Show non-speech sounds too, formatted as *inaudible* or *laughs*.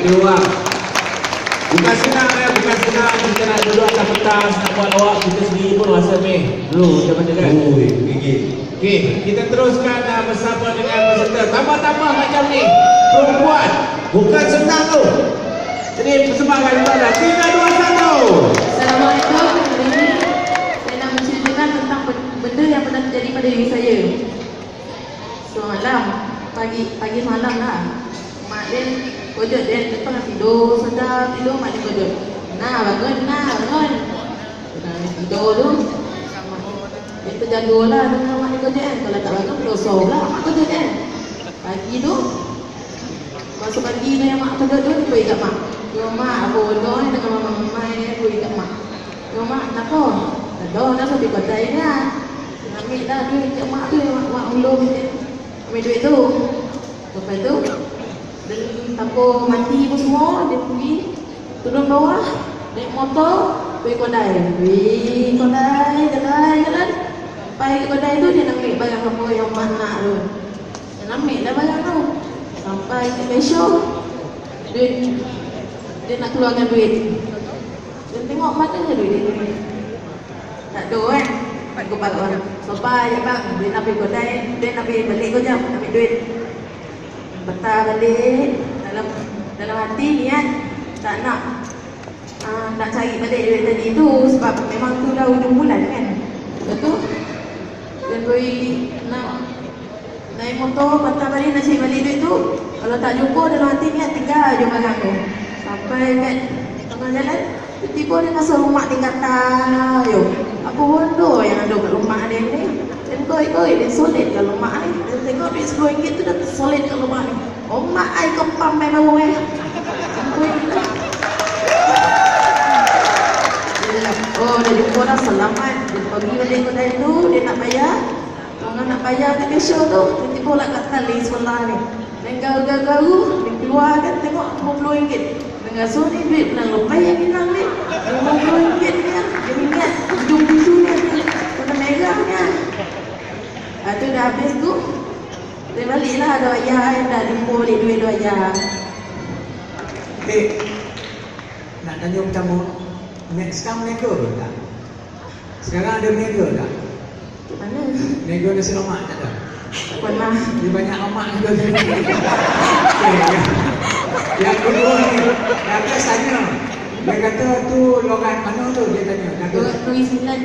ada orang. Bukan senang ya, bukan senang kita nak duduk atas pentas, nak buat lawak kita sendiri pun rasa meh. Dulu macam mana kan? Ui, gigit. Okey, kita teruskan uh, bersama dengan peserta. Tambah-tambah macam ni. Perempuan. Bukan senang tu. Jadi persembahan kepada 3 2 1. Assalamualaikum. Hari ini saya nak menceritakan tentang ben- benda yang pernah terjadi pada diri saya. Semalam, pagi pagi malam lah. Dia kojot dia dia tengah tidur, sedap tidur mak dia kojot. Nah, bangun, nah, bangun. Tidur tu. Dia terjaga lah dengan mak dia kojot kan. Kalau tak bangun, berdosa pula mak kojot kan. Pagi tu, Masuk pagi tu yang mak kojot tu, dia kat mak. Yo mak, benda ni dengan mama mama ni, pergi kat mak. Yo mak, kenapa? Tak tahu, dah sampai kedai ni lah. Ambil dah duit mak tu, mak, dia. Ambil duit tu. Lepas tu, tanpa mati pun semua, dia pergi turun bawah, naik motor, pergi kedai. Pergi kedai, jalan, jalan. Sampai ke kedai tu, dia nak ambil barang apa yang mak nak tu. Dia nak ambil dah barang tu. Sampai ke Malaysia, dia, dia nak keluarkan duit. Dia tengok mana duit dia. Tak ada kan? Empat ke empat orang. Sampai ya bang, dia nak pergi kedai, dia nak pergi balik kau jam, ambil duit. Betah balik dalam dalam hati niat tak nak uh, nak cari balik duit tadi tu sebab memang tu dah hujung bulan kan. Betul? Dia pergi nak naik motor patah balik nak cari balik duit tu kalau tak jumpa dalam hati niat tinggal je barang tu. Sampai kat tengah jalan tiba-tiba dia rasa rumah tinggal tayo apa bodoh yang ada kat rumah dia ni? Dan koi koi dia solid kat rumah ni. Dia tengok duit RM10 tu dah solid kat rumah ni Dah selamat. Dia pergi balik kedai tu, dia nak bayar. Orang nak bayar kat cashier tu, tiba-tiba lah kat tali sebelah ni. Dan garu-garu, dia keluar kan tengok RM50. Dengan so ni duit nak lepas yang hilang ni. RM50 ni kan. Dia ingat hujung bisu ni warna merah ni kan. Ah, tu dah habis tu. Dia balik lah ada bayar kan. Dah jumpa balik duit dia bayar. Eh, nak tanya pertama, Nek sekarang meniaga ke tak? Sekarang ada meniaga tak? Mana? Meniaga nasi lemak tak ada? Pernah. Dia banyak lemak juga *laughs* okay, yang, kedua ni, yang atas tanya. Dia kata tu logat mana tu dia tanya. Dua- Dua sembilan